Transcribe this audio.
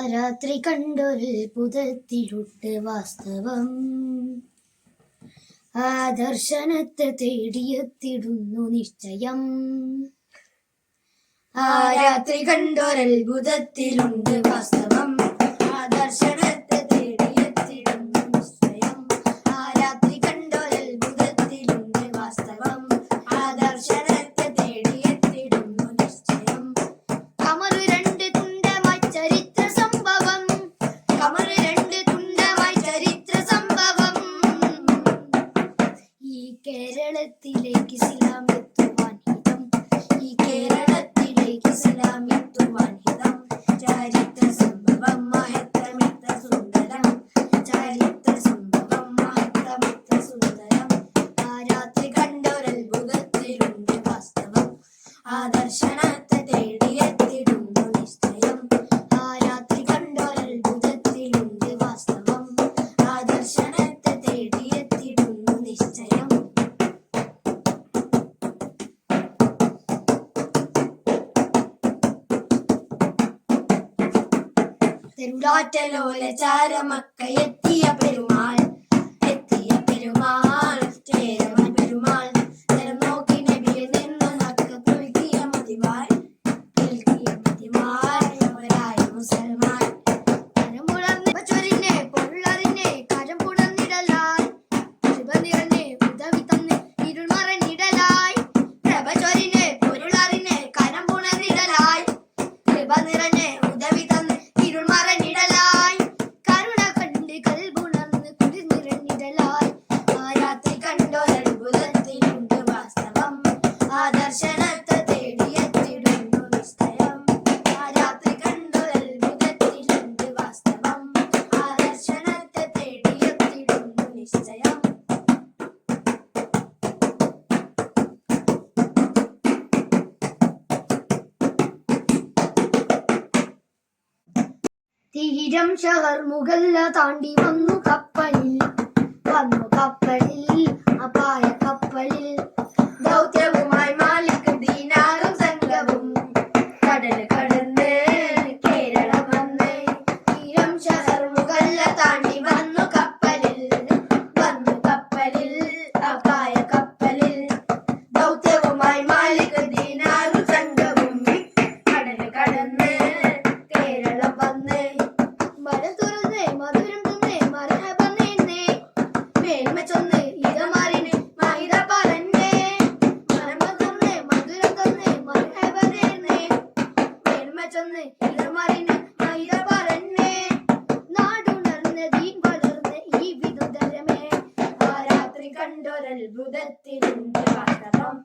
രാത്രി കണ്ടൊരു പുതത്തിലുട്ട് വാസ്തവം. ആ ദർശനത്തെ തേടിയെത്തിടുന്നു നിശ്ചയം. ആ രാത്രി കണ്ടൊരത്ഭുതത്തിലുണ്ട് വാസ്തവം. ആ ദർശന കേരളത്തിലേക്ക് ഇസ്ലാം എത്തുവാൻ ഹിതം ഈ കേരളത്തിലേക്ക് ഇസ്ലാം എത്തുവാൻ ഹിതം ചരിത്ര തെരുടാറ്റലോല ചാരമക്ക പെരുമാൾ എത്തിയ പെരുമാൾ. തീരം ഷഹർ മുഗല്ല താണ്ടി വന്നു കപ്പലിൽ. ചെന്ന് ഇടമറിഞ്ഞ് മൈര പറഞ്ഞേ നാടുണർന്നതീൻ വളർന്ന് ഈ വിദുതരമേ. ആ രാത്രി കണ്ടൊരത്ഭുതത്തിനുണ്ട് പകരം